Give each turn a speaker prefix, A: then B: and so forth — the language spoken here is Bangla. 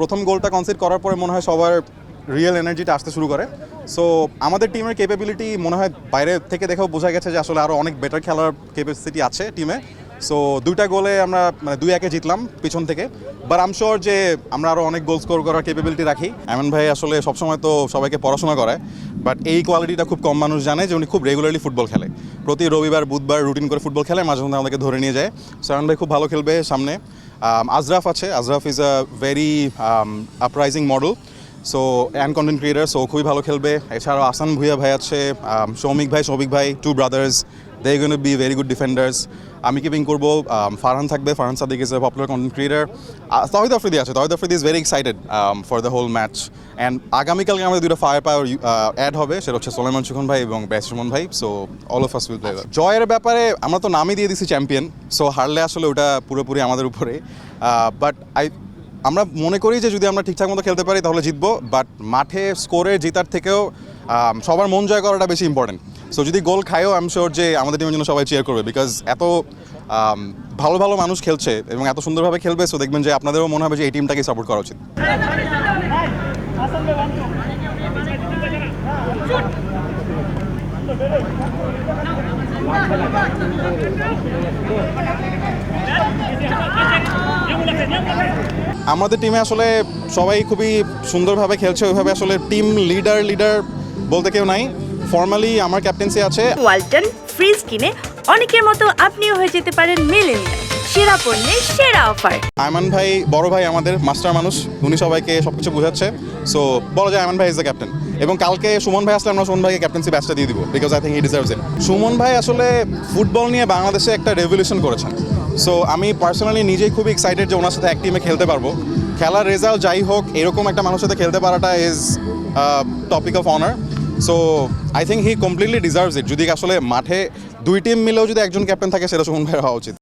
A: প্রথম গোলটা কনসিড করার পরে মনে হয় সবার রিয়েল এনার্জিটা আসতে শুরু করে। সো আমাদের টিমের ক্যাপাবিলিটি মনে হয় বাইরে থেকে দেখেও বোঝা গেছে যে আসলে আরও অনেক বেটার খেলার ক্যাপাসিটি আছে টিমে সো দুইটা গোলে আমরা মানে দুই একে জিতলাম পিছন থেকে। বাট আম শিওর যে আমরা আরও অনেক গোল স্কোর করার ক্যাপাবিলিটি রাখি। এমন ভাই আসলে সবসময় তো সবাইকে পড়াশোনা করায়। বাট এই কোয়ালিটিটা খুব কম মানুষ জানে যে উনি খুব রেগুলারলি ফুটবল খেলে। প্রতি রবিবার, বুধবার রুটিন করে ফুটবল খেলে, মাঝে মধ্যে আমাদেরকে ধরে নিয়ে যায়। সায়ন ভাই খুব ভালো খেলবে সামনে। আজরাফ আছে। Azraf is a very uprising model so and content creator so খুবই ভালো খেলবে। এছাড়াও আসান ভুইয়া ভাই আছে um, সৌমিক ভাই সৌমিক ভাই two brothers they gonna be very good defenders আমি কিপিং করব um, ফারহান থাকবে Farhan Sadik is a popular content creator Tohid Afridi আছে Tohid Afridi is very excited for the whole match and আগামীকালকে আমাদের দুটো ফায়ার পাওয়ার অ্যাড হবে সেটা হচ্ছে সোলেমান সুখন ভাই এবং ব্যাস ভাই so all of us will play জয়ের ব্যাপারে আমরা তো নামই দিয়ে দিছি চ্যাম্পিয়ন সো হারলে আসলে ওটা পুরোপুরি আমাদের উপরে। বাট আই আমরা মনে করি যে যদি আমরা ঠিকঠাক মতো খেলতে পারি তাহলে জিতবো বাট মাঠে স্কোরে জেতার থেকেও সবার মন জয় করাটা বেশি ইম্পর্টেন্ট সো যদি গোল খায়ও আই এম শিওর যে আমাদের টিমের জন্য সবাই চেয়ার করবে বিকজ এত ভালো ভালো মানুষ খেলছে এবং এত সুন্দরভাবে খেলবে সো দেখবেন যে আপনাদেরও মনে হবে যে এই টিমটাকে সাপোর্ট করা উচিত। আমাদের টিমে আসলে সবাই খুবই সুন্দরভাবে খেলছে, ওইভাবে আসলে টিম লিডার লিডার বলতে কেউ নাই। ফর্মালি আমার ক্যাপ্টেন্সি আছে।
B: ওয়ালটন ফ্রিজ কিনে অনেকের মতো আপনিও হয়ে যেতে পারেন মিলেনিয়াল। সেরা পণ্যের সেরা অফার।
A: আয়মান ভাই বড় ভাই আমাদের মাস্টার মানুষ উনি সবাইকে সব কিছু বোঝাচ্ছে। সো বলা যায় আয়মান ভাই ইজ দ্য ক্যাপ্টেন এবং কালকে সুমন ভাই আসলে আমরা সুমন ভাইকে ক্যাপ্টেন্সি ব্যাচটা দিয়ে দিব because I think he deserves it Sumon ভাই আসলে ফুটবল নিয়ে বাংলাদেশে একটা রেভলিউশন করেছেন। সো আমি পার্সোনালি নিজেই খুবই এক্সাইটেড যে ওনার সাথে এক টিমে খেলতে পারব। খেলার রেজাল্ট যাই হোক এরকম একটা মানুষের সাথে খেলতে পারাটা is topic of honour so I think he completely deserves it যদি আসলে মাঠে দুই টিম মিলেও যদি একজন ক্যাপ্টেন থাকে, সেটা সুমন ভাইয়ের হওয়া উচিত।